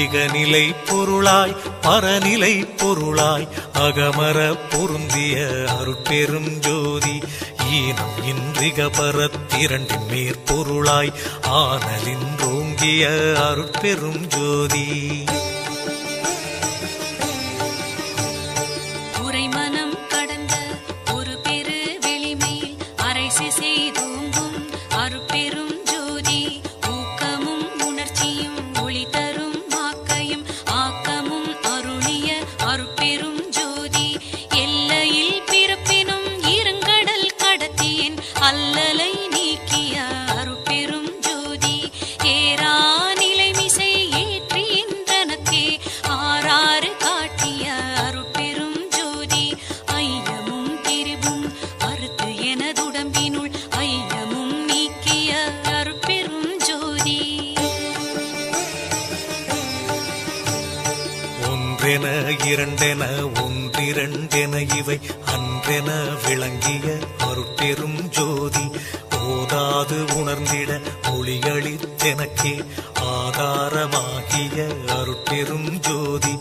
இகநிலை பொருளாய் பரநிலை பொருளாய் அகமர பொருந்திய அருட்பெரும் ஜோதி ஈனம் இன்றிக பரத்திரண்டின் மேற்பொருளாய் ஆனலின்றோங்கிய அருட்பெரும் ஜோதி. ஒன்றென இரண்டென ஒன்றிரண்டென இவை அன்றென விளங்கிய அருட்பெரும் ஜோதி. ஓதாது உணர்ந்திட ஒளியளித்தெனக்கே ஆதாரமாகிய அருட்பெரும் ஜோதி.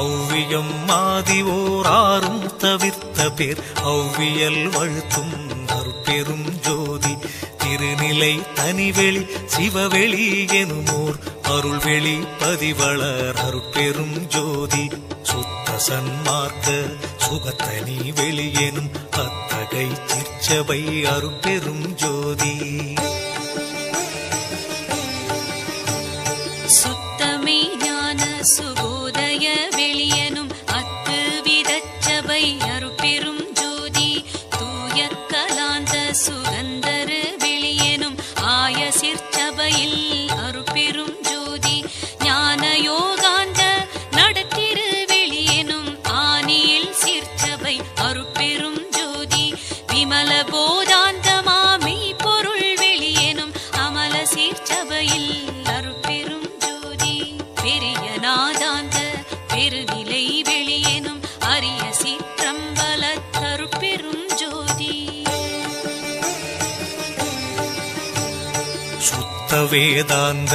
ஔவியம் மாதி ஓராறும் தவிர்த்த பேர் ஔவியல் வழுத்தும் அருட்பெரும் ஜோதி. திருநிலை தனிவெளி சிவவெளி எனுமோர் அருள்வெளி பதிவளர் அருட்பெரும் ஜோதி. சுத்த சன்மார்க்க சுகத்தனி வெளியெனும் அத்தகை திருச்சபை அருட்பெரும் ஜோதி. சுத்தமே ஞான சுகோதய வெளியனும் அத்து விதச்சபை அருட்பெரும் ஜோதி. தூய கலாந்த சுகந்தரு வெளியனும் ஆய சிற்சபையில் சீர்ச்சபையில் அருட்பெரும் ஜோதி. பெரிய நாதாந்த பெருநிலை வெளியேனும் அரிய சீற்றம்பல தருப்பெரும் ஜோதி. சுத்த வேதாந்த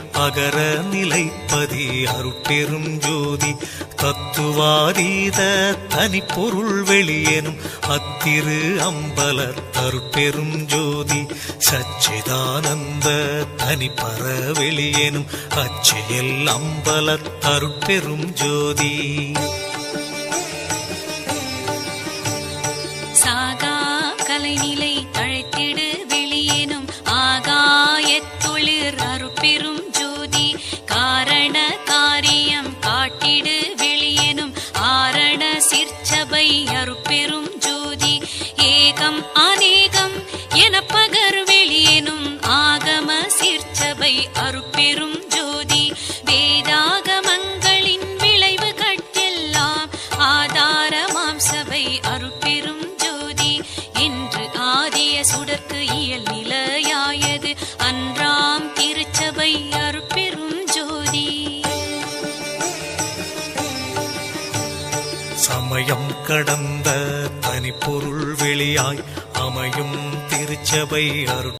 அகர நிலைப்பதி அருட்பெரும் ஜோதி. தத்துவாதீத தனிப்பொருள் வெளியேனும் அத்திரு அம்பல தருப்பெரும் ஜோதி. சச்சிதானந்த தனிப்பற வெளியேனும் அச்செயல் அம்பல தருப்பெரும் ஜோதி. சாகா கலைநிலை சமயம் கடந்த தனிப்பொருள் வெளியாய் அமையும் திருச்சபை அருள்